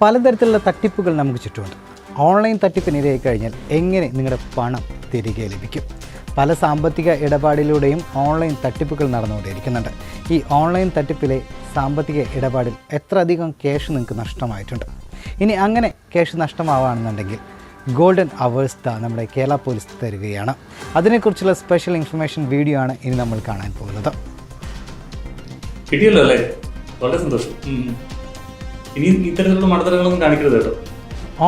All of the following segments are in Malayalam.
പലതരത്തിലുള്ള തട്ടിപ്പുകൾ നമുക്ക് ചുറ്റുമുണ്ട്. ഓൺലൈൻ തട്ടിപ്പിനിരയായി കഴിഞ്ഞാൽ എങ്ങനെ നിങ്ങളുടെ പണം തിരികെ ലഭിക്കും? പല സാമ്പത്തിക ഇടപാടിലൂടെയും ഓൺലൈൻ തട്ടിപ്പുകൾ നടന്നുകൊണ്ടിരിക്കുന്നുണ്ട് ഈ ഓൺലൈൻ തട്ടിപ്പിലെ സാമ്പത്തിക ഇടപാടിൽ എത്ര അധികം ക്യാഷ് നിങ്ങൾക്ക് നഷ്ടമായിട്ടുണ്ട്? ഇനി അങ്ങനെ ക്യാഷ് നഷ്ടമാവുകയാണെന്നുണ്ടെങ്കിൽ ഗോൾഡൻ അവേഴ്സ് ദ നമ്മുടെ കേരള പോലീസ് തരികയാണ്. അതിനെക്കുറിച്ചുള്ള സ്പെഷ്യൽ ഇൻഫർമേഷൻ വീഡിയോ ആണ് ഇനി നമ്മൾ കാണാൻ പോകുന്നത്. കിട്ടിയല്ലോ അല്ലേ? വളരെ സന്തോഷം. ഇനി ഇത്തരത്തിലുള്ള മടത്തരങ്ങളൊന്നും കാണിക്കരുത് കേട്ടോ.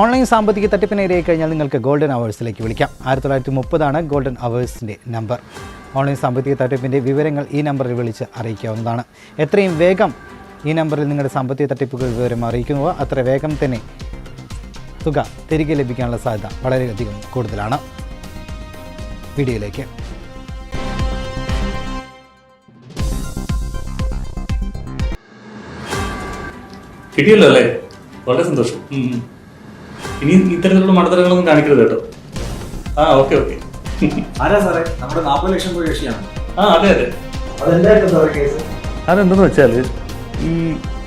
ഓൺലൈൻ സാമ്പത്തിക തട്ടിപ്പിനിരയായി കഴിഞ്ഞാൽ നിങ്ങൾക്ക് ഗോൾഡൻ അവേഴ്സിലേക്ക് വിളിക്കാം. ആയിരത്തി തൊള്ളായിരത്തി മുപ്പതാണ് ഗോൾഡൻ അവേഴ്സിന്റെ നമ്പർ. ഓൺലൈൻ സാമ്പത്തിക തട്ടിപ്പിന്റെ വിവരങ്ങൾ ഈ നമ്പറിൽ വിളിച്ച് അറിയിക്കാവുന്നതാണ്. എത്രയും വേഗം ഈ നമ്പറിൽ നിങ്ങളുടെ സാമ്പത്തിക തട്ടിപ്പുകൾ വിവരം അറിയിക്കുന്നുവോ അത്ര വേഗം തന്നെ തുക തിരികെ ലഭിക്കാനുള്ള സാധ്യത വളരെയധികം കൂടുതലാണ്. വീഡിയോയിലേക്ക് കിട്ടിയല്ലോ അല്ലേ? വളരെ സന്തോഷം. ഇനി ഇത്തരത്തിലുള്ള മടത്തരങ്ങളൊന്നും കാണിക്കരുത് കേട്ടോ. ആ ഓക്കെ ഓക്കെ. ആരാ സാറേ? നമ്മുടെ നാൽപ്പത് ലക്ഷം രൂപ കക്ഷിയാണ്? ആ അതെ അതെ. അതെന്തായിരുന്നു സാറേ കേസ് അതെന്തെന്ന് വെച്ചാൽ ഈ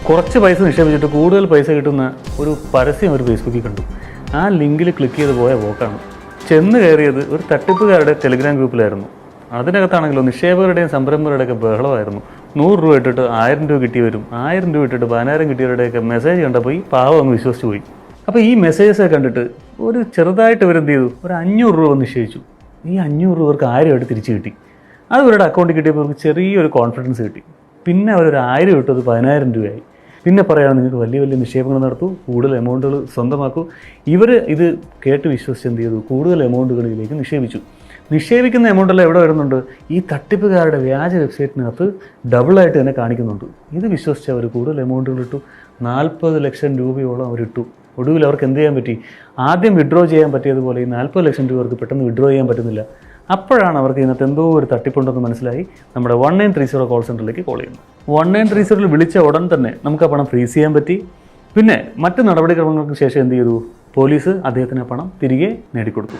കുറച്ച് പൈസ നിക്ഷേപിച്ചിട്ട് കൂടുതൽ പൈസ കിട്ടുന്ന ഒരു പരസ്യം ഒരു ഫേസ്ബുക്കിൽ കണ്ടു. ആ ലിങ്കിൽ ക്ലിക്ക് ചെയ്ത് പോയ പോക്കാണ് ചെന്ന് കയറിയത് ഒരു തട്ടിപ്പുകാരുടെ ടെലിഗ്രാം ഗ്രൂപ്പിലായിരുന്നു അതിനകത്താണെങ്കിലോ നിക്ഷേപകരുടെയും സംരംഭകരുടെയൊക്കെ ബഹളമായിരുന്നു. നൂറ് രൂപ ഇട്ടിട്ട് ആയിരം രൂപ കിട്ടി വരും. ആയിരം രൂപ ഇട്ടിട്ട് പതിനായിരം കിട്ടിയവരുടെയൊക്കെ മെസ്സേജ് കണ്ടപ്പോൾ ഈ പാവം അങ്ങ് വിശ്വസിച്ച് പോയി. അപ്പോൾ ഈ മെസ്സേജസ് കണ്ടിട്ട് ഒരു ചെറുതായിട്ട് ഇവരെന്ത് ചെയ്തു? ഒരു അഞ്ഞൂറ് രൂപ നിശ്ചയിച്ചു. ഈ അഞ്ഞൂറ് രൂപ അവർക്ക് ആയിരമായിട്ട് തിരിച്ചു കിട്ടി. അത് ഇവരുടെ അക്കൗണ്ടിൽ കിട്ടിയപ്പോൾ അവർക്ക് ചെറിയൊരു കോൺഫിഡൻസ് കിട്ടി. പിന്നെ അവരൊരു ആയിരം ഇട്ടത് പതിനായിരം രൂപയായി. പിന്നെ പറയുകയാണ് നിങ്ങൾക്ക് വലിയ വലിയ നിക്ഷേപങ്ങൾ നടത്തൂ കൂടുതൽ എമൗണ്ടുകൾ സ്വന്തമാക്കൂ. ഇവർ ഇത് കേട്ട് വിശ്വസിച്ച് എന്ത് ചെയ്തു? കൂടുതൽ എമൗണ്ടുകളിലേക്ക് നിക്ഷേപിച്ചു. നിക്ഷേപിക്കുന്ന എമൗണ്ടെല്ലാം എവിടെ വരുന്നുണ്ട്? ഈ തട്ടിപ്പുകാരുടെ വ്യാജ വെബ്സൈറ്റിനകത്ത് ഡബിളായിട്ട് തന്നെ കാണിക്കുന്നുണ്ട്. ഇത് വിശ്വസിച്ച് അവർ കൂടുതൽ എമൗണ്ടുകൾ ഇട്ടു. നാൽപ്പത് ലക്ഷം രൂപയോളം അവരിട്ടു ഒടുവിൽ അവർക്ക് എന്ത് ചെയ്യാൻ പറ്റി? ആദ്യം വിഡ്രോ ചെയ്യാൻ പറ്റിയതുപോലെ ഈ നാൽപ്പത് ലക്ഷം രൂപ അവർക്ക് പെട്ടെന്ന് വിഡ്രോ ചെയ്യാൻ പറ്റുന്നില്ല. അപ്പോഴാണ് അവർക്ക് ഇതിനകത്ത് എന്തോ ഒരു തട്ടിപ്പുണ്ടെന്ന് മനസ്സിലായി നമ്മുടെ one nine three zero call സെന്ററിലേക്ക് കോൾ ചെയ്യുന്നു വൺ നയൻ ത്രീ സീറോയിൽ വിളിച്ച ഉടൻ തന്നെ നമുക്ക് ആ പണം ഫ്രീസ് ചെയ്യാൻ പറ്റി. പിന്നെ മറ്റ് നടപടിക്രമങ്ങൾക്ക് ശേഷം എന്ത് ചെയ്തു? പോലീസ് അദ്ദേഹത്തിന് പണം തിരികെ നേടിക്കൊടുത്തു.